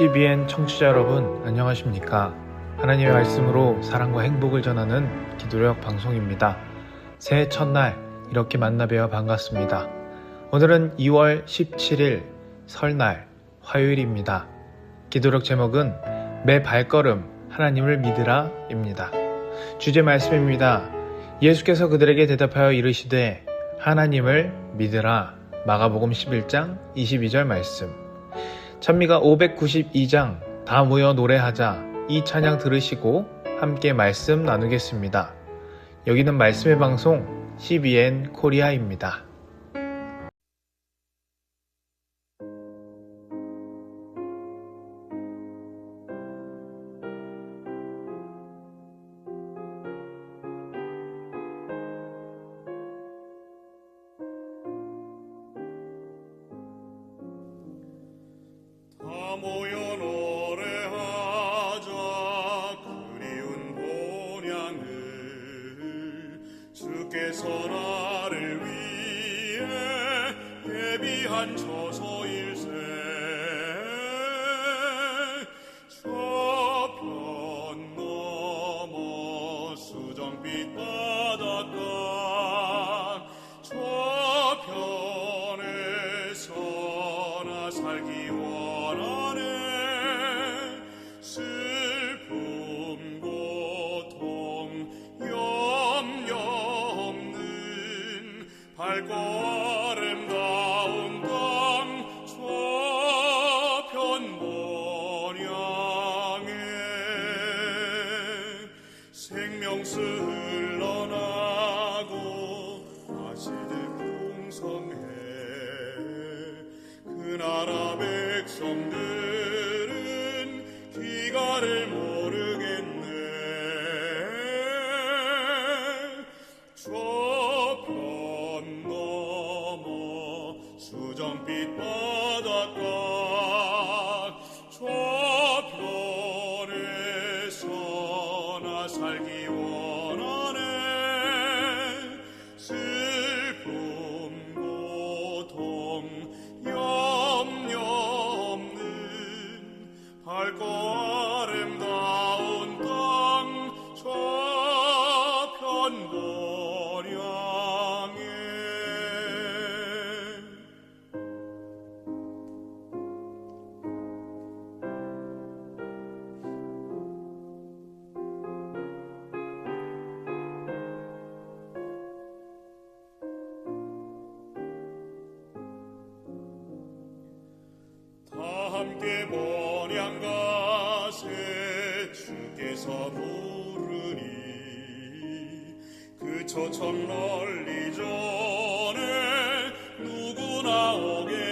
CBN 청취자 여러분, 안녕하십니까? 하나님의 말씀으로 사랑과 행복을 전하는 기도력 방송입니다. 새해 첫날 이렇게 만나 뵈어 반갑습니다. 오늘은 2월 17일 설날 화요일입니다. 기도력 제목은 매 발걸음 하나님을 믿으라입니다. 주제 말씀입니다. 예수께서 그들에게 대답하여 이르시되 하나님을 믿으라 마가복음 11장 22절 말씀. 찬미가 592장 다 모여 노래하자 이 찬양 들으시고 함께 말씀 나누겠습니다. 여기는 말씀의 방송 CBN 코리아입니다. 주께서 나를 위해 예비한 처소일세. 저편 넘어 수정빛 바닷가 저편에서 나 살기 원하네 백성들은 귀가를 모르겠네. 저편 넘어 수정빛 바닷가 저편에서 나 살기 원 함께 본향 가세 주께서 부르니 그 초청 널리 전에 누구나 오게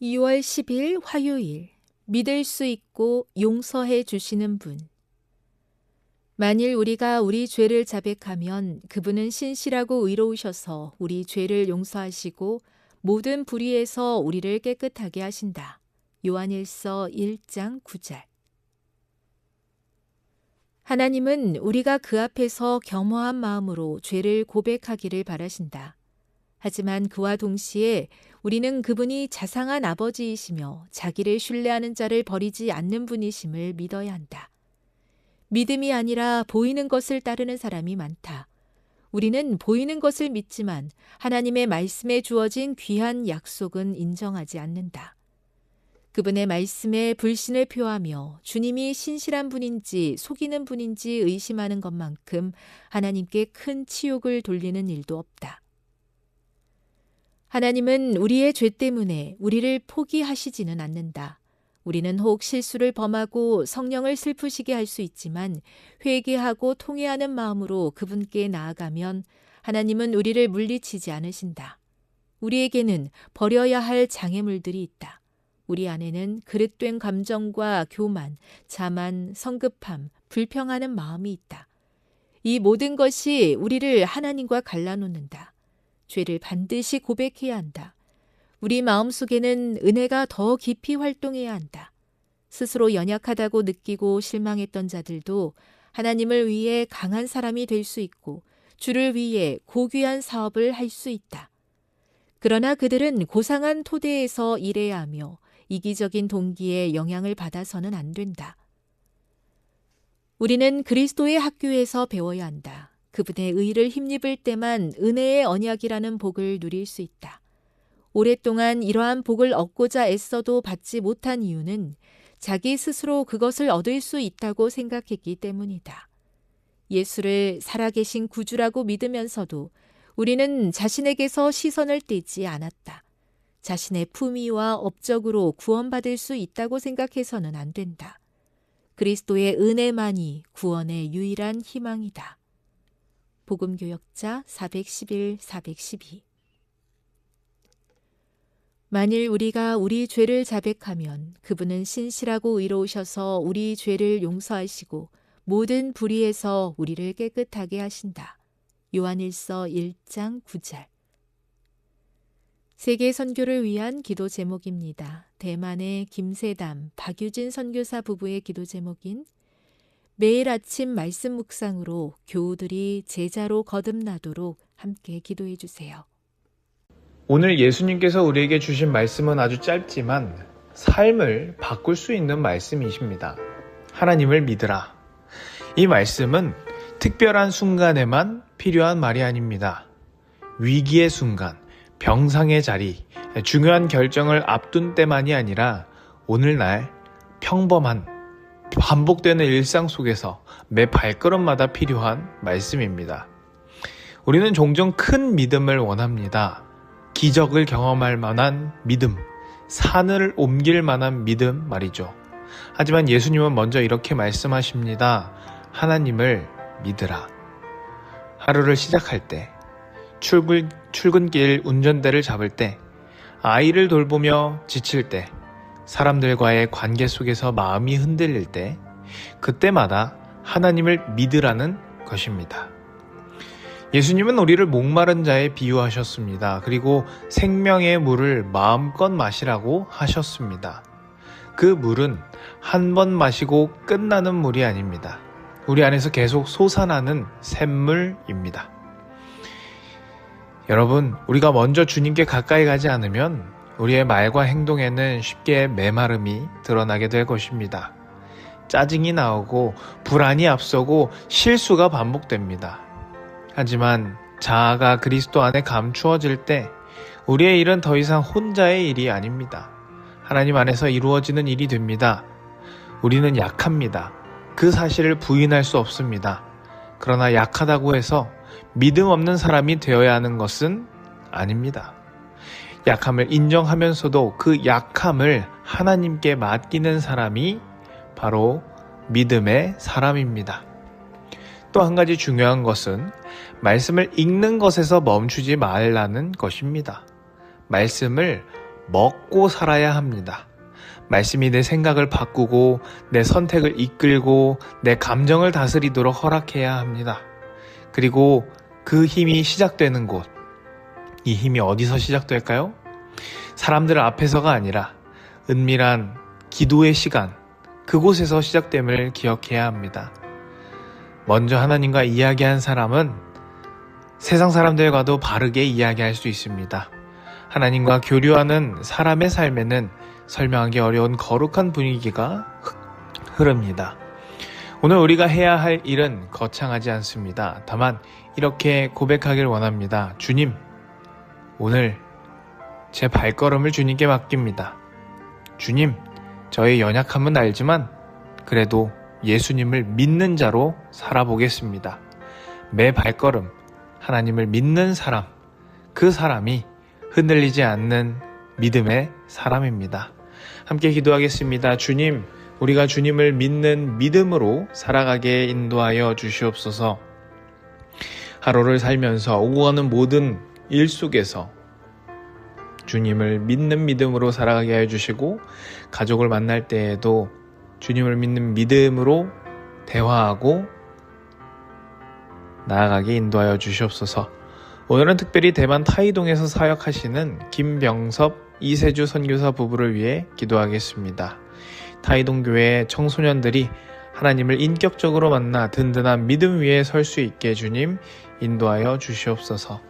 2월 10일 화요일 믿을 수 있고 용서해 주시는 분 만일 우리가 우리 죄를 자백하면 그분은 신실하고 의로우셔서 우리 죄를 용서하시고 모든 불의에서 우리를 깨끗하게 하신다. 요한일서 1장 9절 하나님은 우리가 그 앞에서 겸허한 마음으로 죄를 고백하기를 바라신다. 하지만 그와 동시에 우리는 그분이 자상한 아버지이시며 자기를 신뢰하는 자를 버리지 않는 분이심을 믿어야 한다. 믿음이 아니라 보이는 것을 따르는 사람이 많다. 우리는 보이는 것을 믿지만 하나님의 말씀에 주어진 귀한 약속은 인정하지 않는다. 그분의 말씀에 불신을 표하며 주님이 신실한 분인지 속이는 분인지 의심하는 것만큼 하나님께 큰 치욕을 돌리는 일도 없다. 하나님은 우리의 죄 때문에 우리를 포기하시지는 않는다. 우리는 혹 실수를 범하고 성령을 슬프시게 할 수 있지만 회개하고 통회하는 마음으로 그분께 나아가면 하나님은 우리를 물리치지 않으신다. 우리에게는 버려야 할 장애물들이 있다. 우리 안에는 그릇된 감정과 교만, 자만, 성급함, 불평하는 마음이 있다. 이 모든 것이 우리를 하나님과 갈라놓는다. 죄를 반드시 고백해야 한다. 우리 마음 속에는 은혜가 더 깊이 활동해야 한다. 스스로 연약하다고 느끼고 실망했던 자들도 하나님을 위해 강한 사람이 될 수 있고 주를 위해 고귀한 사업을 할 수 있다. 그러나 그들은 고상한 토대에서 일해야 하며 이기적인 동기에 영향을 받아서는 안 된다. 우리는 그리스도의 학교에서 배워야 한다. 그분의 의를 힘입을 때만 은혜의 언약이라는 복을 누릴 수 있다. 오랫동안 이러한 복을 얻고자 애써도 받지 못한 이유는 자기 스스로 그것을 얻을 수 있다고 생각했기 때문이다. 예수를 살아계신 구주라고 믿으면서도 우리는 자신에게서 시선을 떼지 않았다. 자신의 품위와 업적으로 구원받을 수 있다고 생각해서는 안 된다. 그리스도의 은혜만이 구원의 유일한 희망이다. 복음교역자 411, 412 만일 우리가 우리 죄를 자백하면 그분은 신실하고 의로우셔서 우리 죄를 용서하시고 모든 불의에서 우리를 깨끗하게 하신다. 요한일서 1장 9절 세계 선교를 위한 기도 제목입니다. 대만의 김세담, 박유진 선교사 부부의 기도 제목인 매일 아침 말씀 묵상으로 교우들이 제자로 거듭나도록 함께 기도해 주세요. 오늘 예수님께서 우리에게 주신 말씀은 아주 짧지만 삶을 바꿀 수 있는 말씀이십니다. 하나님을 믿으라. 이 말씀은 특별한 순간에만 필요한 말이 아닙니다. 위기의 순간, 병상의 자리, 중요한 결정을 앞둔 때만이 아니라 오늘날 평범한 반복되는 일상 속에서 매 발걸음마다 필요한 말씀입니다. 우리는 종종 큰 믿음을 원합니다. 기적을 경험할 만한 믿음, 산을 옮길 만한 믿음 말이죠. 하지만 예수님은 먼저 이렇게 말씀하십니다. 하나님을 믿으라. 하루를 시작할 때, 출근, 출근길 운전대를 잡을 때, 아이를 돌보며 지칠 때, 사람들과의 관계 속에서 마음이 흔들릴 때, 그때마다 하나님을 믿으라는 것입니다. 예수님은 우리를 목마른 자에 비유하셨습니다. 그리고 생명의 물을 마음껏 마시라고 하셨습니다. 그 물은 한 번 마시고 끝나는 물이 아닙니다. 우리 안에서 계속 솟아나는 샘물입니다. 여러분, 우리가 먼저 주님께 가까이 가지 않으면 우리의 말과 행동에는 쉽게 메마름이 드러나게 될 것입니다. 짜증이 나오고 불안이 앞서고 실수가 반복됩니다. 하지만 자아가 그리스도 안에 감추어질 때 우리의 일은 더 이상 혼자의 일이 아닙니다. 하나님 안에서 이루어지는 일이 됩니다. 우리는 약합니다. 그 사실을 부인할 수 없습니다. 그러나 약하다고 해서 믿음 없는 사람이 되어야 하는 것은 아닙니다. 약함을 인정하면서도 그 약함을 하나님께 맡기는 사람이 바로 믿음의 사람입니다. 또 한 가지 중요한 것은 말씀을 읽는 것에서 멈추지 말라는 것입니다. 말씀을 먹고 살아야 합니다. 말씀이 내 생각을 바꾸고 내 선택을 이끌고 내 감정을 다스리도록 허락해야 합니다. 그리고 그 힘이 시작되는 곳, 이 힘이 어디서 시작될까요? 사람들 앞에서가 아니라 은밀한 기도의 시간, 그곳에서 시작됨을 기억해야 합니다. 먼저 하나님과 이야기한 사람은 세상 사람들과도 바르게 이야기할 수 있습니다. 하나님과 교류하는 사람의 삶에는 설명하기 어려운 거룩한 분위기가 흐릅니다. 오늘 우리가 해야 할 일은 거창하지 않습니다. 다만 이렇게 고백하길 원합니다. 주님, 오늘 제 발걸음을 주님께 맡깁니다. 주님, 저의 연약함은 알지만 그래도 예수님을 믿는 자로 살아보겠습니다. 매 발걸음 하나님을 믿는 사람, 그 사람이 흔들리지 않는 믿음의 사람입니다. 함께 기도하겠습니다. 주님, 우리가 주님을 믿는 믿음으로 살아가게 인도하여 주시옵소서. 하루를 살면서 오고 가는 모든 일 속에서 주님을 믿는 믿음으로 살아가게 하여 주시고 가족을 만날 때에도 주님을 믿는 믿음으로 대화하고 나아가게 인도하여 주시옵소서. 오늘은 특별히 대만 타이동에서 사역하시는 김병섭 이세주 선교사 부부를 위해 기도하겠습니다. 타이동 교회 청소년들이 하나님을 인격적으로 만나 든든한 믿음 위에 설 수 있게 주님 인도하여 주시옵소서.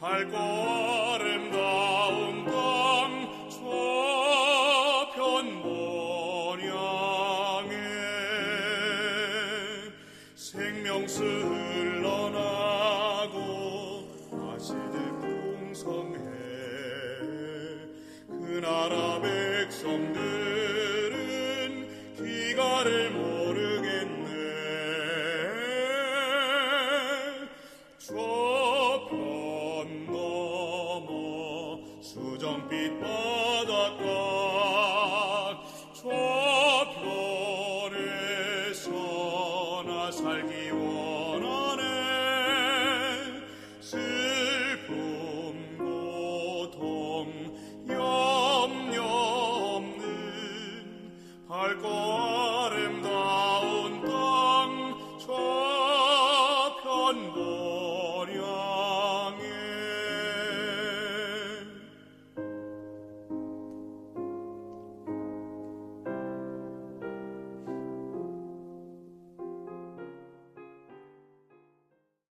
밝고 밝